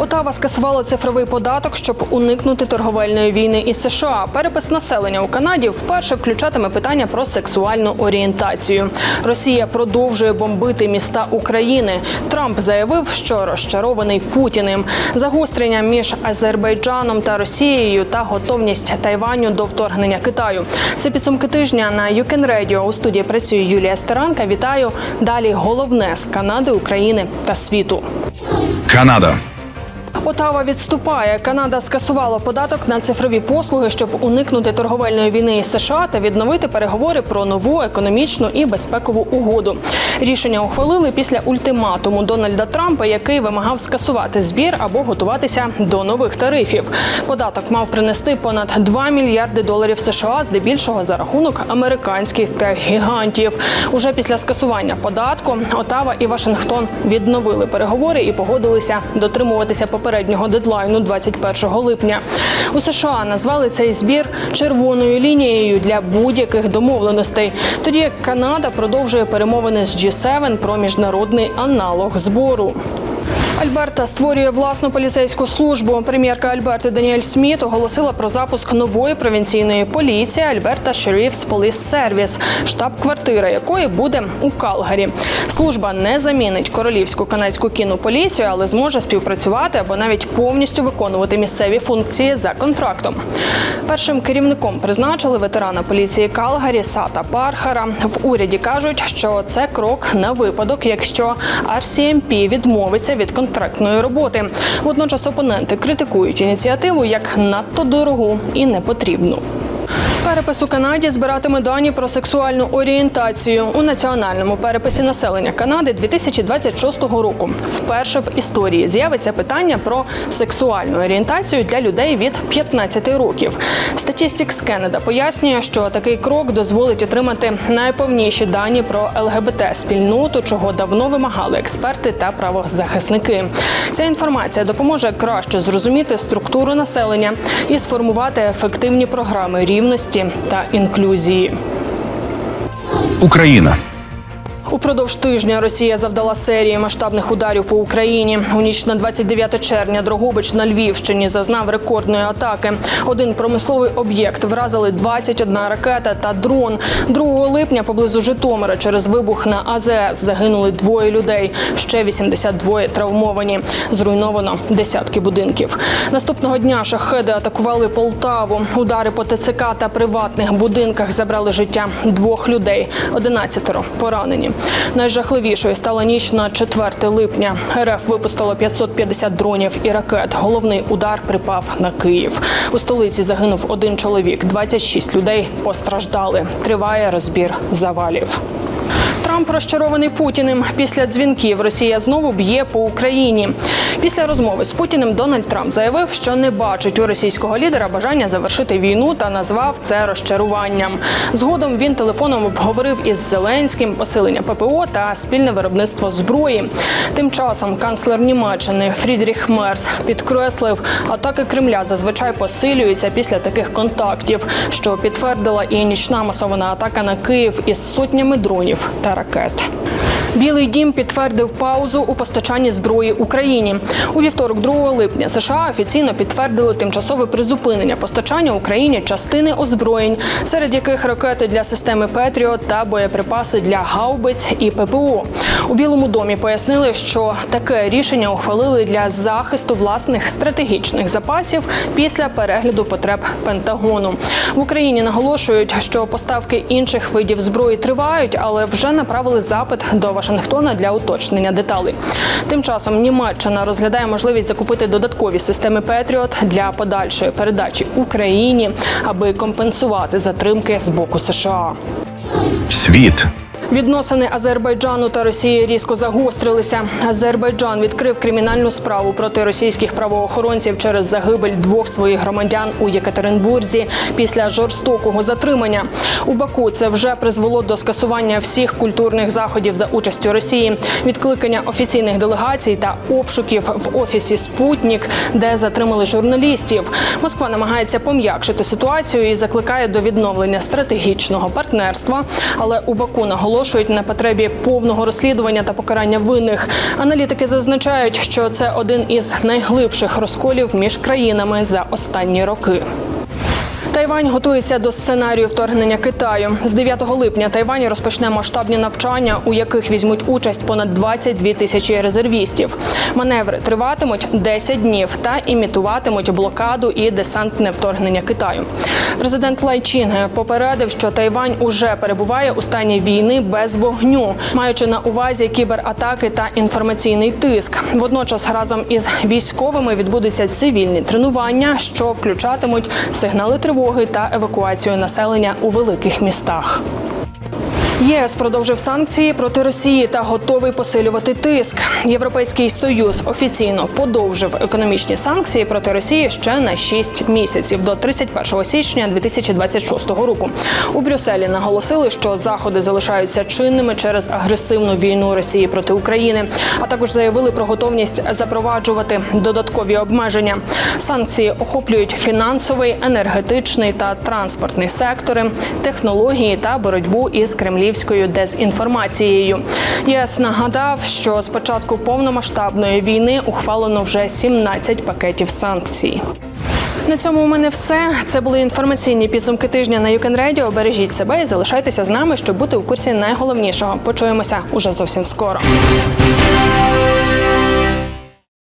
Отава скасувала цифровий податок, щоб уникнути торговельної війни із США. Перепис населення у Канаді вперше включатиме питання про сексуальну орієнтацію. Росія продовжує бомбити міста України. Трамп заявив, що розчарований Путіним. Загострення між Азербайджаном та Росією та готовність Тайваню до вторгнення Китаю. Це підсумки тижня на Can Radio. У студії працює Юлія Стеранка. Вітаю. Далі головне з Канади, України та світу. Канада. Отава відступає. Канада скасувала податок на цифрові послуги, щоб уникнути торговельної війни із США та відновити переговори про нову економічну і безпекову угоду. Рішення ухвалили після ультиматуму Дональда Трампа, який вимагав скасувати збір або готуватися до нових тарифів. Податок мав принести понад 2 мільярди доларів США, здебільшого за рахунок американських техгігантів. Уже після скасування податку Отава і Вашингтон відновили переговори і погодилися дотримуватися попереднього дедлайну 21 липня. У США назвали цей збір червоною лінією для будь-яких домовленостей. Тоді як Канада продовжує перемовини з G7 про міжнародний аналог збору. Альберта створює власну поліцейську службу. Прем'єрка Альберти Даніель Сміт оголосила про запуск нової провінційної поліції Альберта Sheriff's Police Service, штаб-квартира якої буде у Калгарі. Служба не замінить королівську канадську кінну поліцію, але зможе співпрацювати або навіть повністю виконувати місцеві функції за контрактом. Першим керівником призначили ветерана поліції Калгарі Сата Пархара. В уряді кажуть, що це крок на випадок, якщо RCMP відмовиться від контрактної роботи. Водночас опоненти критикують ініціативу як надто дорогу і непотрібну. Перепис у Канаді збиратиме дані про сексуальну орієнтацію у національному переписі населення Канади 2026 року. Вперше в історії з'явиться питання про сексуальну орієнтацію для людей від 15 років. Statistics Canada пояснює, що такий крок дозволить отримати найповніші дані про ЛГБТ спільноту, чого давно вимагали експерти та правозахисники. Ця інформація допоможе краще зрозуміти структуру населення і сформувати ефективні програми рівності та інклюзії. Україна. Упродовж тижня Росія завдала серії масштабних ударів по Україні. У ніч на 29 червня Дрогобич на Львівщині зазнав рекордної атаки. Один промисловий об'єкт вразили 21 ракета та дрон. 2 липня поблизу Житомира через вибух на АЗС загинули двоє людей. Ще 82 травмовані. Зруйновано десятки будинків. Наступного дня шахеди атакували Полтаву. Удари по ТЦК та приватних будинках забрали життя двох людей. 11 поранені. Найжахливішою стала ніч на 4 липня. РФ випустило 550 дронів і ракет. Головний удар припав на Київ. У столиці загинув один чоловік. 26 людей постраждали. Триває розбір завалів. Трамп розчарований Путіним. Після дзвінків Росія знову б'є по Україні. Після розмови з Путіним Дональд Трамп заявив, що не бачить у російського лідера бажання завершити війну та назвав це розчаруванням. Згодом він телефоном обговорив із Зеленським посилення ППО та спільне виробництво зброї. Тим часом канцлер Німеччини Фрідріх Мерц підкреслив, атаки Кремля зазвичай посилюються після таких контактів, що підтвердила і нічна масована атака на Київ із сотнями дронів та ракет. carta. Білий дім підтвердив паузу у постачанні зброї Україні. У вівторок, 2 липня, США офіційно підтвердили тимчасове призупинення постачання Україні частини озброєнь, серед яких ракети для системи Петріот та боєприпаси для гаубиць і ППО. У Білому домі пояснили, що таке рішення ухвалили для захисту власних стратегічних запасів після перегляду потреб Пентагону. В Україні наголошують, що поставки інших видів зброї тривають, але вже направили запит до Вашингтона для уточнення деталей. Тим часом Німеччина розглядає можливість закупити додаткові системи Петріот для подальшої передачі Україні, аби компенсувати затримки з боку США. Світ. Відносини Азербайджану та Росії різко загострилися. Азербайджан відкрив кримінальну справу проти російських правоохоронців через загибель двох своїх громадян у Єкатеринбурзі після жорстокого затримання. У Баку це вже призвело до скасування всіх культурних заходів за участю Росії, відкликання офіційних делегацій та обшуків в офісі Спутнік, де затримали журналістів. Москва намагається пом'якшити ситуацію і закликає до відновлення стратегічного партнерства. Але у Баку наголошують, наголошують на потребі повного розслідування та покарання винних. Аналітики зазначають, що це один із найглибших розколів між країнами за останні роки. Тайвань готується до сценарію вторгнення Китаю. З 9 липня Тайвань розпочне масштабні навчання, у яких візьмуть участь понад 22 тисячі резервістів. Маневри триватимуть 10 днів та імітуватимуть блокаду і десантне вторгнення Китаю. Президент Лай Чінге попередив, що Тайвань уже перебуває у стані війни без вогню, маючи на увазі кібератаки та інформаційний тиск. Водночас разом із військовими відбудуться цивільні тренування, що включатимуть сигнали тривоги та евакуацію населення у великих містах. ЄС продовжив санкції проти Росії та готовий посилювати тиск. Європейський союз офіційно подовжив економічні санкції проти Росії ще на 6 місяців до 31 січня 2026 року. У Брюсселі наголосили, що заходи залишаються чинними через агресивну війну Росії проти України, а також заявили про готовність запроваджувати додаткові обмеження. Санкції охоплюють фінансовий, енергетичний та транспортний сектори, технології та боротьбу із кремлівською дезінформацією. ЄС нагадав, що з початку повномасштабної війни ухвалено вже 17 пакетів санкцій. На цьому у мене все. Це були інформаційні підсумки тижня на Юкен Радіо. Бережіть себе і залишайтеся з нами, щоб бути у курсі найголовнішого. Почуємося уже зовсім скоро.